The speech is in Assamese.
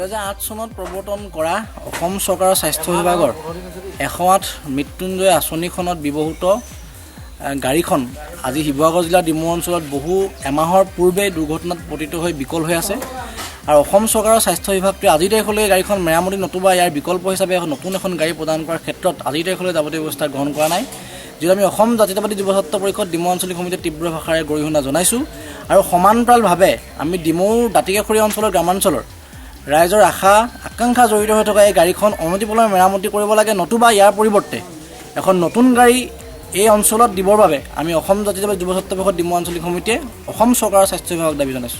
আঠ চনত প্ৰৱৰ্তন কৰা অসম চৰকাৰৰ স্বাস্থ্য বিভাগৰ এশ আঠ মৃত্যুঞ্জয় আঁচনিখনত ব্যৱহৃত গাড়ীখন আজি শিৱসাগৰ জিলাৰ ডিমৌ অঞ্চলত বহু এমাহৰ পূৰ্বে দুৰ্ঘটনাত পতিত হৈ বিকল হৈ আছে। আৰু অসম চৰকাৰৰ স্বাস্থ্য বিভাগটোৱে আজিৰ তাৰিখলৈ গাড়ীখন মেৰামতি নতুবা ইয়াৰ বিকল্প হিচাপে নতুন এখন গাড়ী প্ৰদান কৰাৰ ক্ষেত্ৰত আজিৰ তাৰিখলৈ যাৱতীয় ব্যৱস্থা গ্ৰহণ কৰা নাই। যিটো আমি অসম জাতীয়তাবাদী যুৱ ছাত্ৰ পৰিষদ ডিমৌ আঞ্চলিক সমিতিয়ে তীব্ৰ ভাষাৰে গৰিহণা জনাইছোঁ। আৰু সমান্তৰালভাৱে আমি ডিমৌৰ দাঁতিকাষৰীয়া অঞ্চলৰ গ্ৰামাঞ্চলৰ ৰাইজৰ আশা, আকাংক্ষা জড়িত হৈ থকা এই গাড়ীখন অনতিপলমে মেৰামতি কৰিব লাগে নতুবা ইয়াৰ পৰিৱৰ্তে। এখন নতুন গাড়ী এই অঞ্চলত দিবৰ বাবে আমি অসম জাতীয়তাবাদী যুৱ ছাত্ৰ পৰিষদ ডিমৌ আঞ্চলিক সমিতিয়ে অসম চৰকাৰৰ স্বাস্থ্য বিভাগক দাবি জনাইছোঁ।